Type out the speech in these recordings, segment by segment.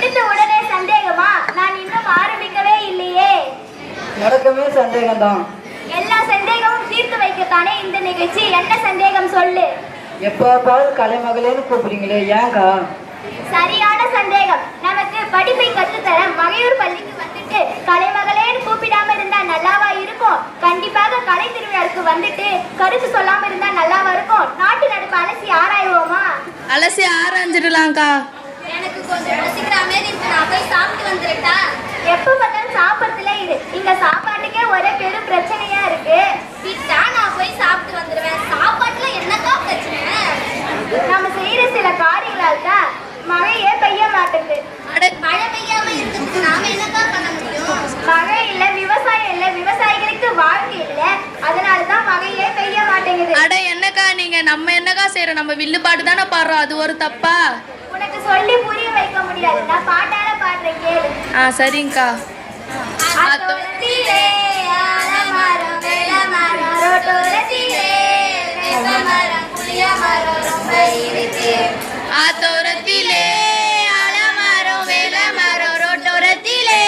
எடுத்த உடனே சந்தேகமா? நான் இன்னும் ஆரம்பிக்கவே இல்லையே. எனக்குமே சந்தேகம்தான். எல்லா சந்தேகமும் தீர்த்து வைக்கத்தானே இந்த நிகழ்ச்சி? என்ன சந்தேகம் சொல்லு. எப்போ கலைமகளேன்னு கூப்பிடுறீங்களே ஏங்கா? சரியான சந்தேகம். நமக்கு படிப்பை கற்றுத்தர மகையூர் பள்ளிக்கு வந்துட்டு கலைமகளேன்னு கூப்பிடாம இருந்தா நல்லாவா இருக்கும்? கண்டிப்பாக கலை திருவிழாவுக்கு வந்துட்டு கருத்து சொல்லாம இருந்தா நல்லாவா இருக்கும்? நாட்டு நடப்பு அலசி ஆராய்வோமா? அலசி ஆராய்ஞ்சிடலாம்க்கா. எனக்கு கொஞ்சம் நான் போய் சாப்பிட்டு வந்துருட்டா? எப்ப பார்த்தாலும் சாப்பிட்றதுல இரு இங்க சாப்பாட்டுக்கே ஒரே பெரும் பிரச்சனையா இருக்கு. விட்டா நான் போய் சாப்பிட்டு வந்துடுவேன் சாப்பாட்டுல என்னக்கா பிரச்சனை? நம்ம செய்யற சில காரியங்களால் தான் மழையே பெய்ய மாட்டேங்குது. மழை பெய்யாம இருக்கிறதுக்கு நாம என்னக்கா பண்ண முடியும்? மழை இல்ல விவசாயம் இல்ல விவசாயிகளுக்கு வாழ்க்கை இல்ல. அதனால தான் மழையே பெய்ய மாட்டேங்குது. அட என்னக்கா நீங்க? நம்ம என்னக்கா செய்யறோம் நம்ம வில்லுப்பாட்டு தானே பாடுறோம். அது ஒரு தப்பா? உனக்கு சொல்லி புரிய ஆ சரிங்கக்கா. ஆத்தோரத்திலே ஆலமரம் வேலமரம் ரோட்டோரத்திலே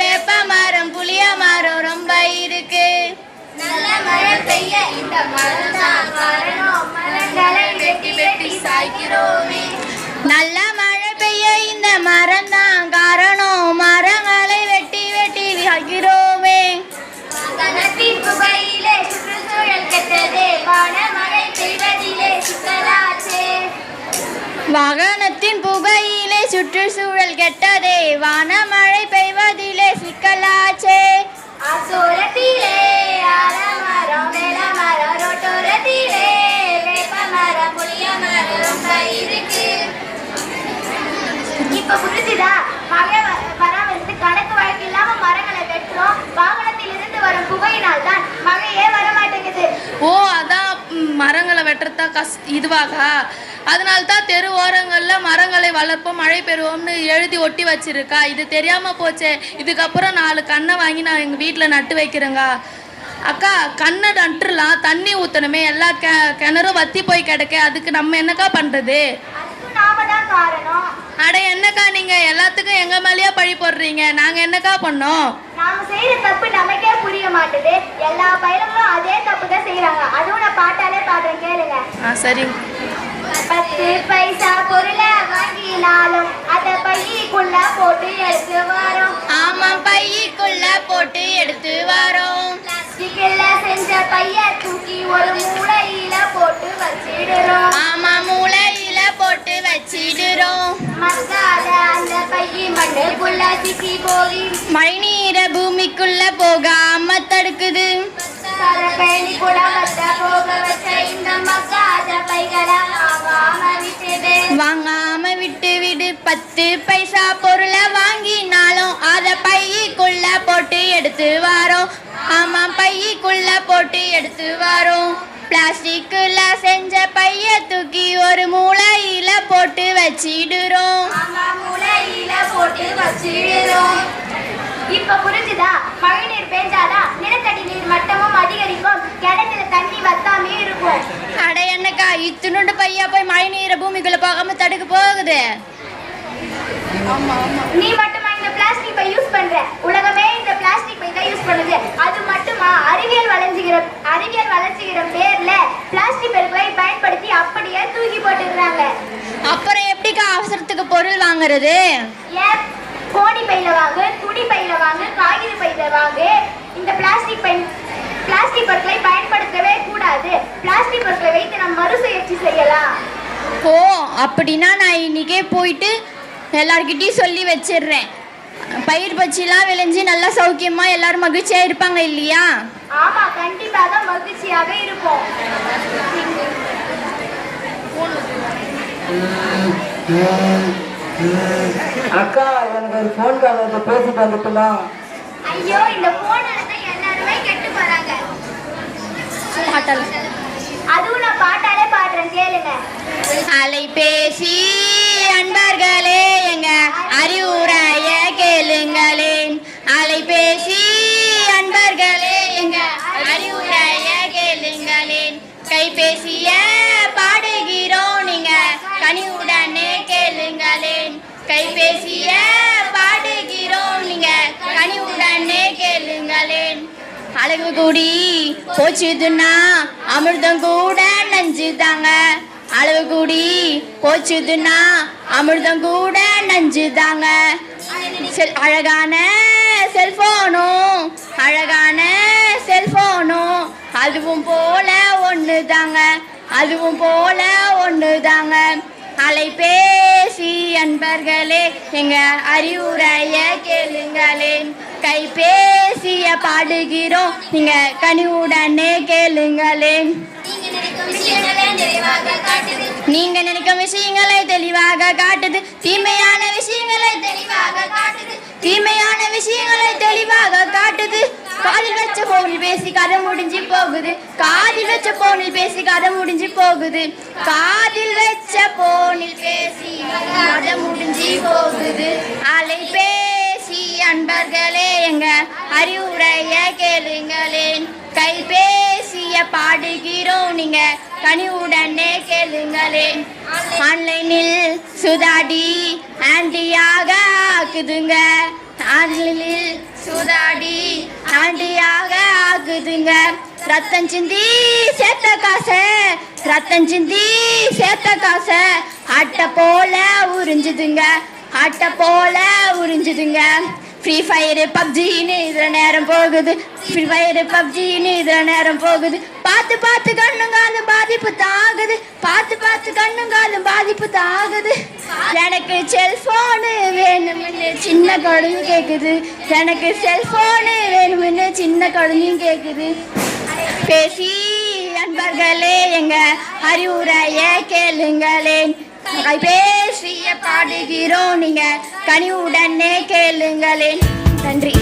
வேப்ப மரம் புளிய மரம் ரொம்ப இருக்கு நல்ல மழை பெய்ய இந்த மரம் தான் காரணம். மரங்களை வெட்டி வெட்டி சாய்க்கிறோமே. நல்ல வாகனத்தின் புகையிலே சுற்றுச்சூழல் கெட்டதே. வானமழை பெய்வதிலே சிக்கலாச்சே. ஆசோரத்திலே ஆலமரம், வேலமரம், ரோட்டோரத்திலே வேப்பமரம், புளியமரம் ரொம்ப இருக்கு. இப்ப புரிஞ்சுதா? மழை வ- வராம இருந்து கணக்கு வழக்கு இல்லாம மரங்களை வெட்டுறோம். வாகனத்தில் இருந்து வரும் புகையினால் தான் மழையே வர மாட்டேங்குது ஓ அதான் மரங்களை வெட்டுறதா கஸ் இதுவாகா? அதனால தான் தெரு ஓரங்களில் மரங்களை வளர்ப்போம் மழை பெறுவோம்னு எழுதி ஒட்டி வச்சிருக்கா. இது தெரியாம போச்சே. இதுக்கப்புறம் நாலு கண்ணை வாங்கி நான் எங்கள் வீட்டில் நட்டு வைக்கிறேங்க. அக்கா கண்ணை நட்டுலாம் தண்ணி ஊற்றணுமே எல்லா கெ கிணறும் வத்தி போய் கிடக்க. அதுக்கு நம்ம என்னக்கா பண்ணுறது அட என்னக்கா நீங்கள் எல்லாத்துக்கும் எங்கள் மேலேயே பழி போடுறீங்க? நாங்கள் என்னக்கா பண்ணோம்? நாம செய்யற தப்பு நமக்கே புரிய மாட்டுது. எல்லா பயிர்களும் அதே தப்பு தான் செய்யறாங்க அதுவும் நான் பாட்டாலே பாடுறேன் கேளுங்க. ஆ சரி பத்து பைசா பொருளை வாங்கினாலும் அத பைக்குள்ள போட்டு எடுத்து வரோம். ஆமாம் பைக்குள்ள போட்டு எடுத்து வரோம். பிளாஸ்டிக்ல செஞ்ச பைய தூக்கி ஒரு மூலையில போட்டு வச்சிடுறோம். ஆமா மூளையில போட்டு வச்சிடுறோம். மக்காத அந்த பைய மண்ணுக்குள்ள சிக்கி போய் மழை நீரை பூமிக்குள்ள போகாம தடுக்குது. சரப்பேணி கூட வத்த போக வச்ச இந்த மக்காத பைகளை வாங்காம விட்டுடு வாங்காம விட்டு விடு பத்து பைசா பொருளை வாங்கினாலும் அத பையக்குள்ள போட்டு எடுத்து வாரோம். ஆமா பையக்குள்ள போட்டு எடுத்து வாரோம். பிளாஸ்டிக்குல செஞ்ச பைய தூக்கி ஒரு மூளையில போட்டு வச்சிடுறோம். ஆமா மூலையில போட்டு வச்சிடுறோம் இப்ப புரிஞ்சுதா? மழை நீர் பெஞ்சாதான் நிலத்தடி அதிகரிக்கும் கிணத்துல தண்ணி வத்தாமே இருக்கும் அட என்னக்கா இத்துணுண்டு பையா போய் மழை நீரை பூமிக்குள்ள போகாம தடுக்க போகுது? நீ மட்டுமா இந்த பிளாஸ்டிக் பை யூஸ் பண்ற? உலகமே இந்த பிளாஸ்டிக் பை தான் யூஸ் பண்ணுது. அது மட்டுமா? அறிவியல் வளர்ச்சிகிற அறிவியல் வளர்ச்சிகிற பேர்ல பிளாஸ்டிக் பொருட்களை பயன்படுத்தி அப்படியே தூக்கி போட்டுடுறாங்க அப்புறம் எப்படிக்கா அவசரத்துக்கு பொருள் வாங்குறது? கோணி பையில வாங்கு துணி பையில வாங்கு காகித பையில வாங்கு பிளாஸ்டிக் பொருட்களை பயன்படுத்தவே கூடாது. பிளாஸ்டிக் பொருட்களை வைத்து நாம் மறுசுழற்சி செய்யலாம். ஓ அப்படின்னா நான் இன்னைக்கே போயிட்டு எல்லார்கிட்டயும் சொல்லி வச்சிடுறேன். பயிர் பச்சிலாம் விளைஞ்சு நல்லா சௌக்கியமா எல்லாரும் மகிழ்ச்சியா இருப்பாங்க இல்லையா? ஆமா கண்டிப்பாக மகிழ்ச்சியாக இருப்போம். அக்கா எனக்கு ஒரு ஃபோன் கால் வந்து பேசிட்டு வந்துட்டுலாம். ஐயோ இந்த தான் எல்லாருமே கெட்டு போறாங்க. அதுவும் நான் பாட்டாலே பாடுறேன் கேளுங்க. அலைபேசி அன்பர்களே எங்க அறிவுரை அழகு கூடி போச்சுதுன்னா அமிர்தம் கூட நஞ்சுதாங்க அளவு கூடி போச்சுதுன்னா அமிர்தம் கூட நஞ்சுதாங்க செல் அழகான செல்போனும் அழகான செல்போனும் அதுவும் போல ஒன்று தாங்க அதுவும் போல ஒன்று தாங்க அலைபேசி அன்பர்களே எங்க அறிவுரைய கேளுங்களேன் கைபேசிய பாடுகிறோம் நீங்க கனிவுடனே கேளுங்களேன் நீங்க நினைக்கும் விஷயங்களை தெளிவாக காட்டுது. தீமையான விஷயங்களை தெளிவாக காட்டுது. தீமையான விஷயங்களை காதில் வச்ச போனில் பேசி கதை முடிஞ்சு போகுது. காதில் வச்ச போனில் பேசி கதை முடிஞ்சு போகுது. காதில் வச்ச போனில் பேசி கதை முடிஞ்சு போகுது. அலை பேசி அன்பர்களே எங்க அறிவுரைய கேளுங்களேன். கைபேசிய பாடுகிறோம் நீங்க கனிவுடனே கேளுங்களேன். ஆன்லைனில் சுதாடி ஆண்டியாக ஆக்குதுங்க. ஆண்களில் சூதாடி ஆண்டியாக ஆகுதுங்க. ரத்தம் சிந்தி சேர்த்த காசை. ரத்தம் சிந்தி சேர்த்த காசை. அட்டை போல உறிஞ்சுதுங்க. அட்டை போல உறிஞ்சுதுங்க. ஃப்ரீ ஃபயரு பப்ஜின்னு இதில் நேரம் போகுது. ஃப்ரீ ஃபயரு பப்ஜின்னு இதில் நேரம் போகுது. பார்த்து பார்த்து கண்ணுங்காலும் பாதிப்பு தாகுது. பார்த்து பார்த்து கண்ணுங்காலும் பாதிப்பு தாகுது. எனக்கு செல்ஃபோனு வேணும்னு சின்ன குழந்தையும் கேட்குது எனக்கு செல்ஃபோனு வேணும்னு சின்ன குழந்தையும் கேட்குது பேசி அன்பர்களே எங்க அறிவுரைய கேளுங்களேன். பேசிய பாடுகிறோம். நீங்க கனிவுடனே கேளுங்களேன் நன்றி.